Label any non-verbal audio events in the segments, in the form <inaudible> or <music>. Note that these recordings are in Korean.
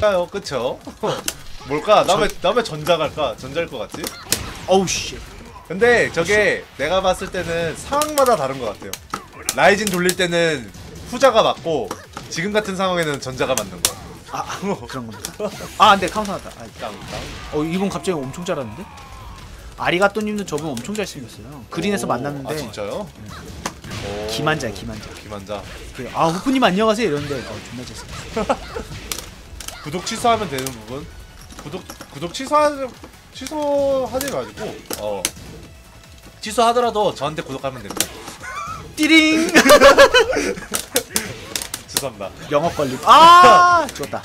까요 그쵸? <laughs> 뭘까? 남의 남의 전자 갈까? 전자일 것 같지? 어우 씨. 근데 저게 내가 봤을 때는 상황마다 다른 것 같아요. 라이진 돌릴 때는 후자가 맞고 지금 같은 상황에는 전자가 맞는 거야. 아, 아 그런 겁니까? 아, 안돼 카운터 났다. 아, 땅, 땅. 어 이분 갑자기 엄청 잘하는데? 아리가또님도 저분 엄청 잘생겼어요. 그린에서 오, 만났는데 아 진짜요? 오. 기만자야 기만자. 기만자. 그, 아 후프님 안녕하세요 이러는데 어 존나 잘생겼어. <laughs> 구독 취소하면 되는 부분. 구독 구독 취소하 취소하지 마시고 어 취소하더라도 저한테 구독하면 됩니다. <laughs> 띠링. <laughs> 죄송합니다. 영업 걸림. 아 <laughs> 좋다.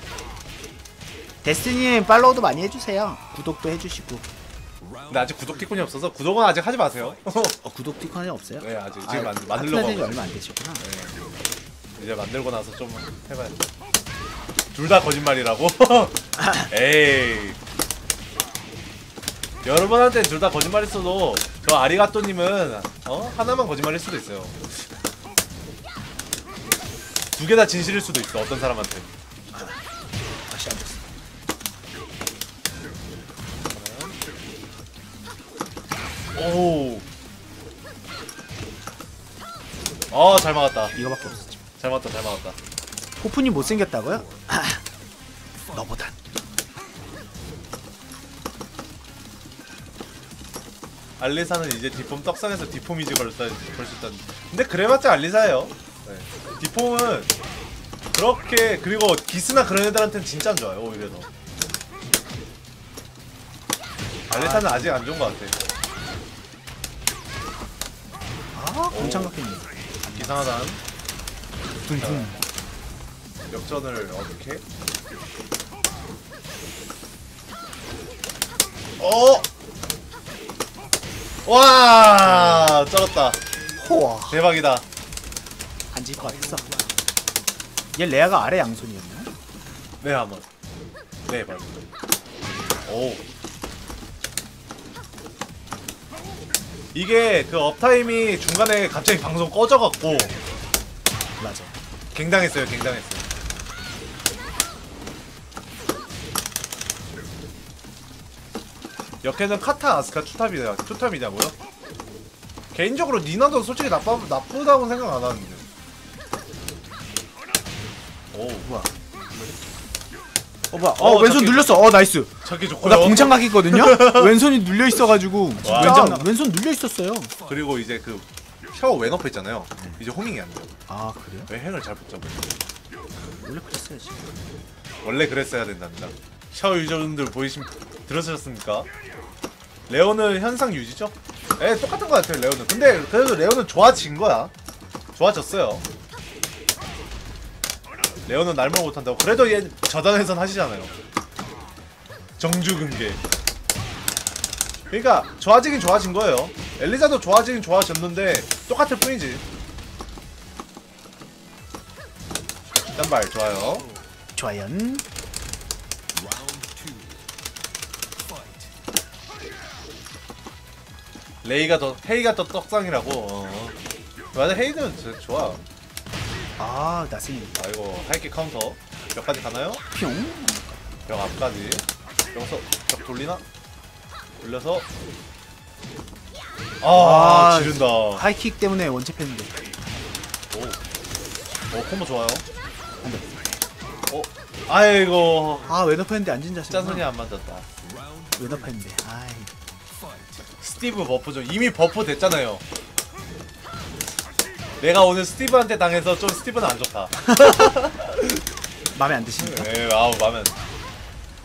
데스티님 팔로우도 많이 해주세요. 구독도 해주시고. 근데 아직 구독 티콘이 없어서 구독은 아직 하지 마세요. 어, 구독 티콘이 없어요? 네 아직 지금 만, 아, 만들려고 하고 얼마 안 되셨구나. 이제 만들고 나서 좀 해봐야지. 둘 다 거짓말이라고? <laughs> 에이. 여러분한테 둘다 거짓말했어도 저 아리가또님은 어 하나만 거짓말일 수도 있어요. 두 개 다 진실일 수도 있어 어떤 사람한테. 다시 안 됐어. 오. 어잘 막았다. 이거밖에 없었지. 잘 막았다 잘 막았다. 호프님 못생겼다고요? 아, 너보단. 알리사는 이제 디폼 떡상에서 디폼이지 걸수 걸수 있다는. 근데 그래봤자 알리사예요. 네. 디폼은 그렇게 그리고 기스나 그런 애들한테는 진짜 안 좋아요 오히려 더. 알리사는 아 직 안 좋은 것 같아. 아 공창 같겠네. 이상하다. 둥둥. 역전을 어떻게? 어! 와! 쩔었다. 호와. 대박이다. 안 질 것 같았어. 얘 레아가 아래 양손이었나? 네, 한번. 네, 맞아. 오. 이게 그 업타임이 중간에 갑자기 방송 꺼져갖고 맞아. 갱당했어요, 갱당했어 역해는 카타 아스카 투탑이냐, 투탑이냐고요? 개인적으로 니나도 솔직히 나빠, 나쁘다고 생각 안 하는데. 오, 뭐야? 어 뭐야? 어, 어, 왼손 저기- 눌렸어. 어 나이스. 저기 어, 좋고요. 나 공창각 있거든요. <laughs> 왼손이 눌려 있어가지고 와. 왼장 왼손 눌려 있었어요. 그리고 이제 그 샤워 왼어프 있잖아요. 이제 호밍이 안 돼요. 아 그래요? 왜 행을 잘 붙잡아요? 원래 그랬어야지. 원래 그랬어야 된답니다. 샤워 유저분들 보이심 들으셨습니까? 레오는 현상 유지죠? 예, 똑같은 것 같아요, 레오는. 근데 그래도 레오는 좋아진 거야. 좋아졌어요. 레오는 날말 못한다고. 그래도 얘 저단에선 하시잖아요. 정주근계. 그러니까 좋아지긴 좋아진 거예요. 엘리자도 좋아지긴 좋아졌는데 똑같을 뿐이지. 딴발 좋아요. 좋아요. 레이가 더 헤이가 더 떡상이라고. 어. 맞아 헤이는 저- 좋아. 아 나승이 아이고 하이킥 카운터 몇 가지 가나요? 뿅. 벽 앞까지. 여기서 벽 돌리나? 돌려서 아, 아, 지른다. 오, 하이킥 때문에 원체했는데 오 콤보 좋아요. 어, 아이고 아 왼어프했는데 앉은 자세. 짠손이 안 맞았다. 왼어프했는데. 아이. 스티브 버프죠. 이미 버프 됐잖아요. 내가 오늘 스티브한테 당해서 좀 스티브는 안 좋다. <laughs> 마음에 안 드십니까? 네, 아우 마음에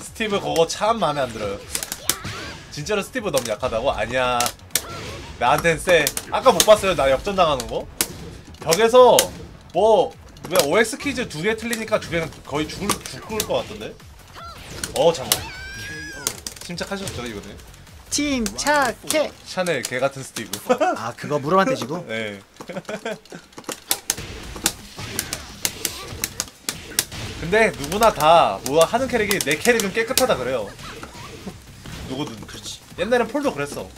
스티브 그거 참 마음에 안 들어요. 진짜로 스티브 너무 약하다고? 아니야. 나한텐 쎄. 아까 못 봤어요. 나 역전 당하는 거. 벽에서 뭐 왜 OX 퀴즈 두 개 틀리니까 두 개는 거의 죽을 죽을 것 같던데. 어 잠깐. 침착하셨죠 이거는? 침착해. 샤넬 개 같은 스티브. 아 그거 물어만 대지고. 네. 근데 누구나 다 뭐 하는 캐릭이 내 캐릭은 깨끗하다 그래요. 누구든. 그렇지. 옛날엔 폴도 그랬어.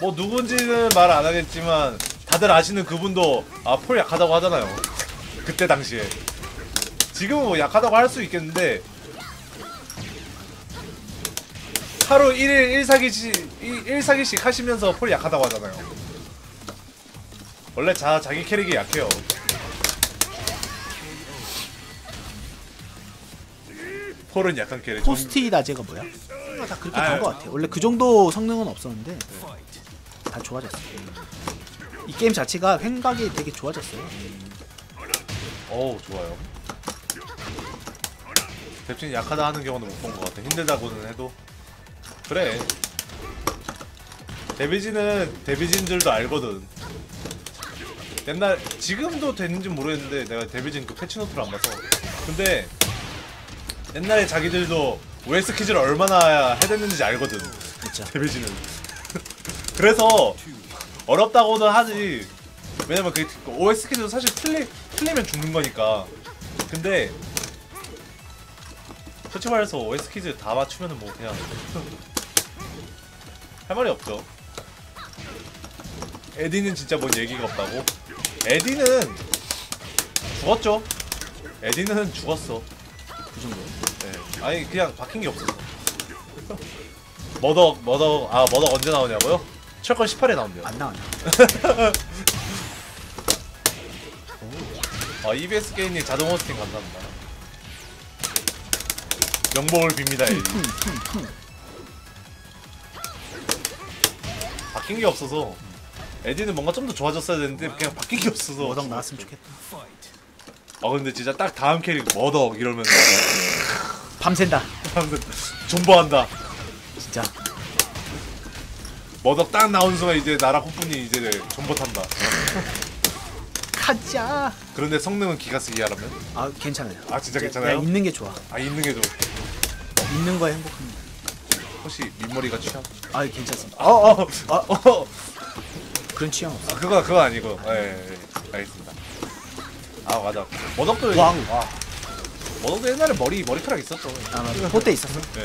뭐 누군지는 말 안 하겠지만 다들 아시는 그분도 아 폴 약하다고 하잖아요. 그때 당시에. 지금은 뭐 약하다고 할 수 있겠는데 하루 1일 1사기씩 1사기씩 하시면서 폴 약하다고 하잖아요. 원래 자 자기 캐릭이 약해요. 폴은 약한 캐릭. 포스트잇 아재가 뭐야? 다 그렇게 아, 간것 같아. 원래 그 정도 성능은 없었는데 다 좋아졌어. 이 게임 자체가 횡각이 되게 좋아졌어요. 어우 좋아요. 뎁신 약하다 하는 경우는 못 본 것 같아. 힘들다고는 해도 그래. 데비지는 데비진들도 알거든. 옛날 지금도 되는지 모르겠는데 내가 데비진 그 패치노트를 안 봐서. 근데 옛날에 자기들도 OS 퀴즈를 얼마나 해댔는지 알거든. 진짜. 데뷔지는 <laughs> 그래서 어렵다고는 하지 왜냐면 그 OS 퀴즈도 사실 틀리, 틀리면 죽는 거니까 근데 솔직히 말해서 OS 퀴즈 다 맞추면은 뭐 그냥 할 말이 없죠 에디는 진짜 뭔 얘기가 없다고 에디는 죽었죠 에디는 죽었어 그 정도. 네. 아니 그냥 바뀐 게 없어서 <laughs> 머덕 머덕 아 머덕 언제 나오냐고요? 철권 18에 나온대요 안 나왔나? 아 EBS 게임님 자동 호스팅 감사합니다 명복을 빕니다 에디 <laughs> 바뀐 게 없어서 에디는 뭔가 좀 더 좋아졌어야 되는데 그냥 바뀐 게 없어서 머덕 나왔으면 좋겠다. 아 근데 진짜 딱 다음 캐릭 머덕 이러면 밤샌다. 존버한다 진짜. 머덕 딱 나오는 순간 이제 나라 호분이 이제 존버 탄다 가자. 그런데 성능은 기가 쓰기 하라면? 아 괜찮아요. 아 진짜 괜찮아요? 있는 게 좋아. 아 있는 게좀 있는 거에 행복합니다. 혹시 민머리가 취향? 아 괜찮습니다. 어어 어, 어. 그런 취향 없어. 아 그거 그거 아니고 예, 예, 예. 알겠습니다 아 맞아 머덕도 와우. 와 머덕도 옛날에 머리 머리카락 있었죠 아 맞아. 포대 있었어. 예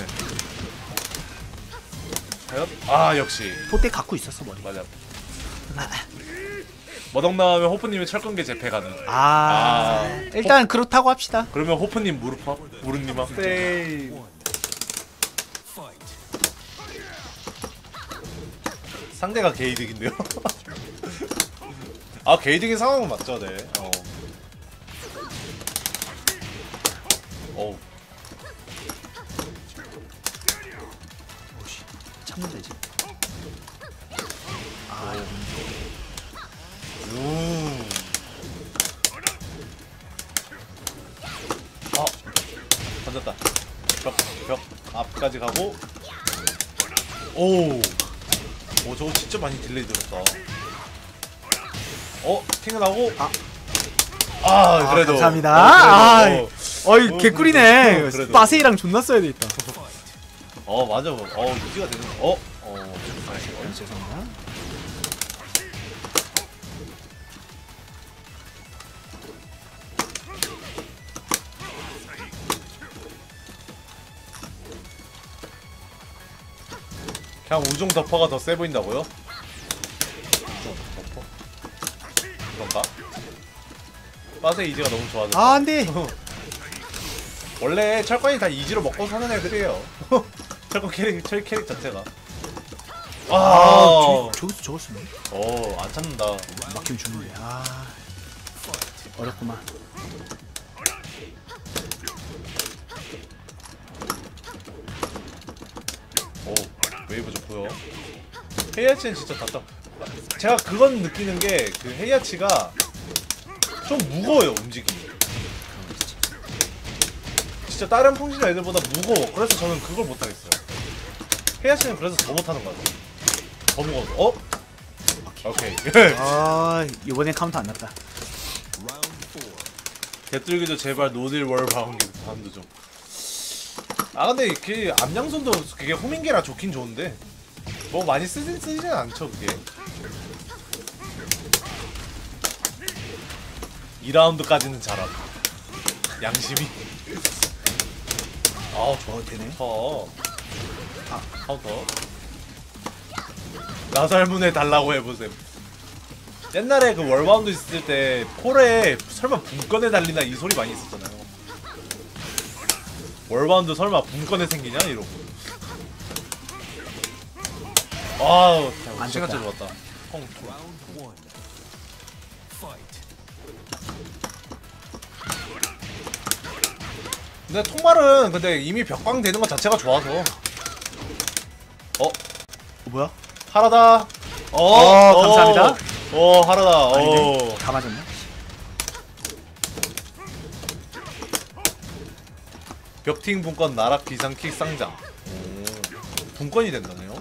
과연? 아 역시 포대 갖고 있었어 머리. 맞아 머덕 나오면 호프님의 철권계 재패 가능 아, 아. 일단 그렇다고 합시다. 그러면 호프님 무릎 파? 무릎님아? 세이 상대가 게이득인데요? <laughs> 아 게이득인 상황은 맞죠 네 어. 어우 오씨, 참면 되지. 아, 음. 아 던졌다 벽, 벽 앞까지 가고 오. 오 저거 진짜 많이 딜레이 들었다 어? 튕겨나고 아. 아 그래도 감사합니다. 어, 그래도, 어. 어이 어, 개꿀이네. 그래도. 빠세이랑 존나 써야 되겠다. 어 맞아 어 유지가 되는 어? 어 어, 죄송합니다. 그냥 우중 덮어가 더 세 보인다고요? 우중 덮어? 그런가? 빠세 이지가 너무 좋아져 아 안돼. <laughs> 원래 철권이 다 이지로 먹고 사는 애들이에요 <laughs> 철권 캐릭, 철 캐릭 자체가 아, 아, 저, 저기서 저걸 쓰네. 어, 안 찾는다 막히면 죽는데. 아, 어렵구만. 오, 웨이브 좋고요. 헤이아치는 진짜 답답 제가 그건 느끼는 게 그 헤이아치가 좀 무거워요 움직임이. 진짜 다른 풍신 애들보다 무거워. 그래서 저는 그걸 못하겠어요. 헤이아치는 그래서 더 못하는 것 같아요. 더 무거워서. 어? 오케이. 아, 이번엔 카운트 안 났다. 개뚫기도 제발 노딜 월 바운드 바운드 좀. 아 근데 그 암양손도 그게 호밍계라 좋긴 좋은데 뭐 많이 쓰진 쓰지는 않죠 그게. 2라운드까지는 잘함. 양심이. 아우 어, 되네. 좋다. 아 카운터. 나살문에 달라고 해보셈. 옛날에 그 월바운드 있을 때 폴에 설마 분건에 달리나 이 소리 많이 있었잖아요. 월바운드 설마 분권에 생기냐 이러고 아우 안 시간. 짜 좋았다 펑 근데 통말은 근데 이미 벽광 되는 것 자체가 좋아서 어 어, 뭐야? 하라다 어, 어, 감사합니다. 어 하라다. 어다 맞았네. 벽팅 분권 나락 기상 킥 쌍장 오 분권이 된다네요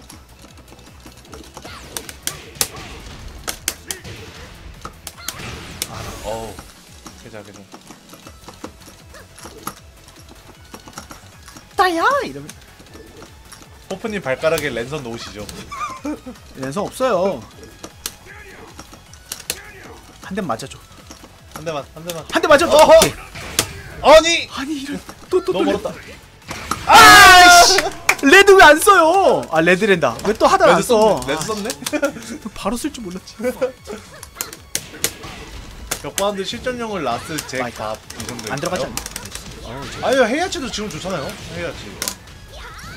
어우 계좌 계좌 따야 이러면 호프님 발가락에 랜선 놓으시죠 연성 없어요. 한 대 맞아줘. 한 대만 한 대만 한 대 맞아줘. 어허! 오케이. 아니 아니 이런 또또 너무 멀었다 아씨 레드 왜 안 써요? 아 레드랜다. 왜 또 하다 안 레드 써? 썼네 레드 썼네 아, 바로 쓸 줄 몰랐지. <laughs> 벽바운드 실전용을 라스 마이크. 잭밥 이 정도 안 들어가지 않나? 아니요 헤이아치도 지금 좋잖아요 헤이아치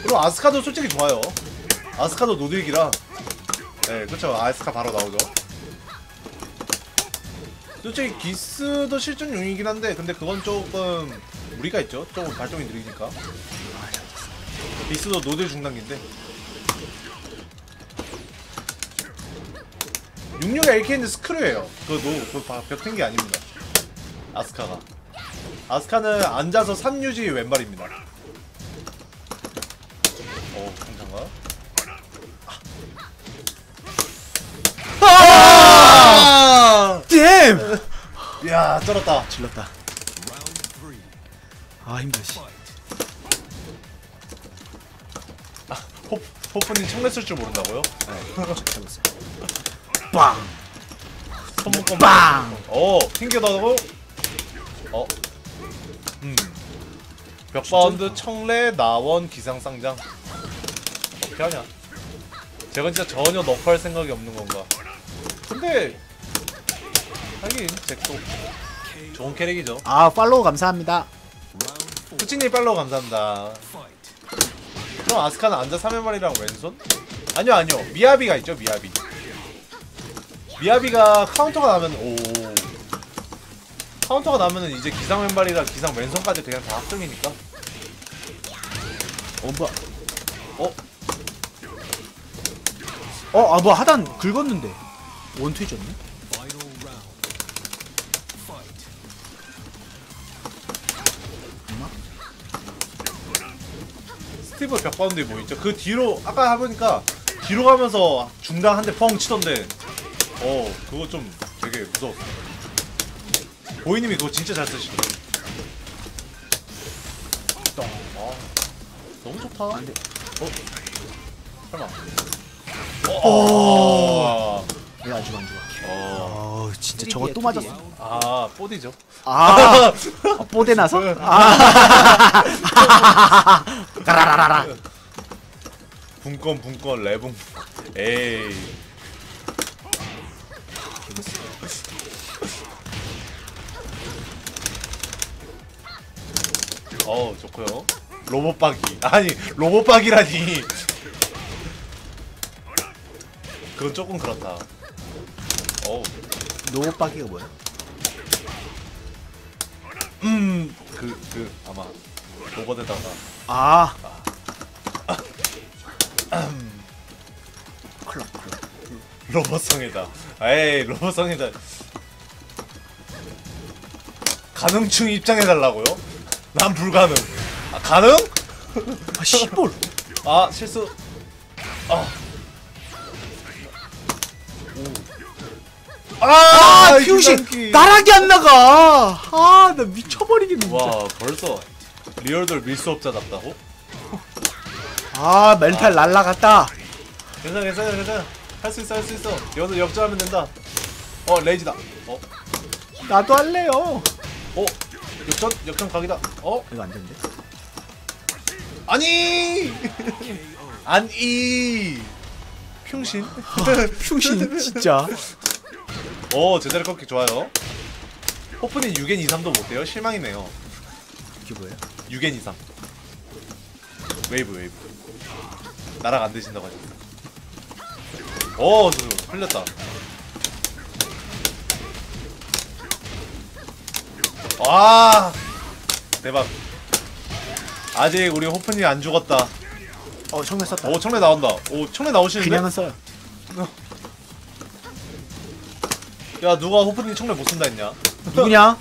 그리고 아스카도 솔직히 좋아요 아스카도 노딜기라 네 그쵸 아스카 바로 나오죠 솔직히 기스도 실전용이긴 한데 근데 그건 조금 무리가 있죠. 조금 발동이 느리니까. 기스도 노딜 중단기인데. 66의 LK인데 스크류예요. 그노 그 벽텐 게 아닙니다. 아스카가. 아스카는 앉아서 3유지 왼발입니다. 댐! 야, 쩔었다. 질렀다. 아 힘들어. 씨. 호, 호프님 청내 쓸줄 모른다고요? 잘못했어. 빵! 손목건 빵! 어, 튕겨나고. 어. 음. 벽바운드 청래 나원 기상쌍장. 어떻게 하냐? 제가 진짜 전혀 너프할 생각이 없는 건가? 근데 하긴 잭도 좋은 캐릭이죠. 아 팔로우 감사합니다. 후치님 팔로우 감사합니다. 그럼 아스카는 앉아 3연말이랑 왼손? 아니요 아니요 미야비가 있죠 미야비 미야비가 카운터가 나면 오 카운터가 나면은 이제 기상 왼발이랑 기상 왼손까지 그냥 다 합성이니까 어 뭐야? 어? 어, 아, 뭐 하단 긁었는데. 원투이졌네? 스티브 벽바운드에 뭐 있죠? 그 뒤로 아까 해보니까 뒤로 가면서 중단 한 대 펑 치던데 어 그거 좀 되게 무서웠어 보이님이 그거 진짜 잘 쓰시더라고 아, 너무 좋다 안 돼. 어? 설마 어, 왜안 죽어, 안 죽어. 어, 어, 진짜 저거 또 맞았어. 아, 뽀디죠. 아, <laughs> 아 <laughs> 뽀대 나서? 아, 까라라라라. 분권, 분권, 레붕. 에이. 어, 좋고요. 로봇박이. 아니, 로봇박이라니. 그건 조금 그렇다. 어우. 노빠기가 뭐야? 음, 그, 그, 아마, 로봇에다가. 아. 클럽, 클럽. 로봇성이다. 에이, 로봇성이다. 가능충 입장해달라고요? 난 불가능. 아, 가능? 아, 씨볼. 아, 실수. 아. 아, 이 퓨시 기상기. 나락이 안 나가. 아, 나 미쳐버리겠네. 와, 벌써 리얼돌 밀수업자 답다고? 아, 멘탈 날라갔다. 괜찮아, 괜찮아, 괜찮아. 할 수 있어, 할 수 있어. 여기서 역전하면 된다. 어, 레이지다. 어, 나도 할래요. 어, 역전, 역전 각이다. 어, 이거 안 되는데? 아니! <laughs> 아니! 평신? <laughs> 퓨신 진짜. 오, 제자리 꺾기 좋아요. 호프님 6엔 2, 3도 못해요? 실망이네요. 이게 뭐야? 6엔 2, 3. 웨이브 웨이브 나랑 안 되신다고 하셨어 오 저, 저, 흘렸다 와 대박 아직 우리 호프님 안 죽었다 어 청내 썼다. 오 청래 나온다 오 청래 나오시는데 그냥은 써요. 야 누가 호프님 청래 못 쓴다 했냐? 누구냐?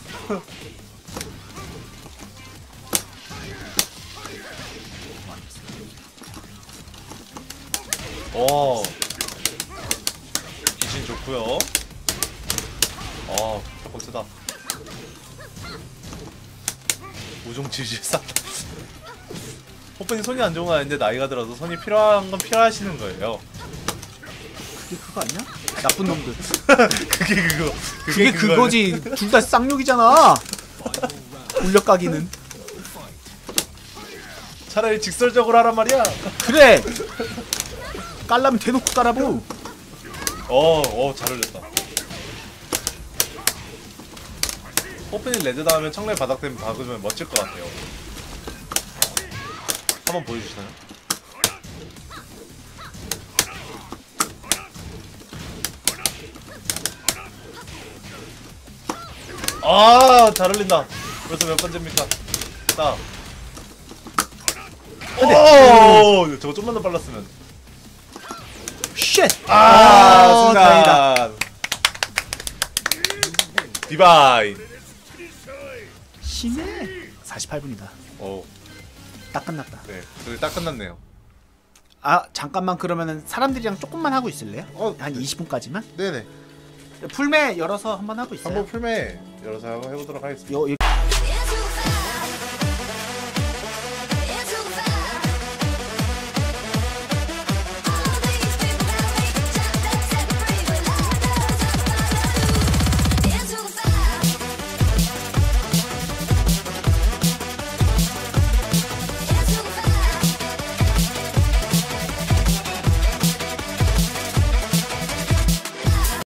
오 <laughs> 귀신 좋고요. 어 쓰다. 우종 지시 쌌다. <laughs> 호프님 손이 안 좋은 거 아닌데 나이가 들어서 손이 필요한 건 필요하시는 거예요. 그게 그거 아니야? 나쁜 놈들. <laughs> 그게 그거 그게 그거예요. 그거지. 둘 다 쌍욕이잖아. 울려까기는. 차라리 직설적으로 하란 말이야 그래. 깔라면 대놓고 깔아보. 어 어잘 흘렸다 호프님 레드 다음에 청래 바닥 템 박으면 멋질 것 같아요 한번 보여주시나요? 아, 잘 흘린다. 벌써 몇 번째입니까? 딱. 오, 저거 좀만 더 빨랐으면. 쉣. 아, 어, 다행이다. 순간. 디바인. 심해. 48분이다. 오, 딱 끝났다. 네, 그게 딱 끝났네요. 아 잠깐만 그러면은 사람들이랑 조금만 하고 있을래요? 어, 한 20분까지만? 네네. 풀매 열어서 한번 하고 있어요. 한번 풀매 열어서 해보도록 하겠습니다. 요, 요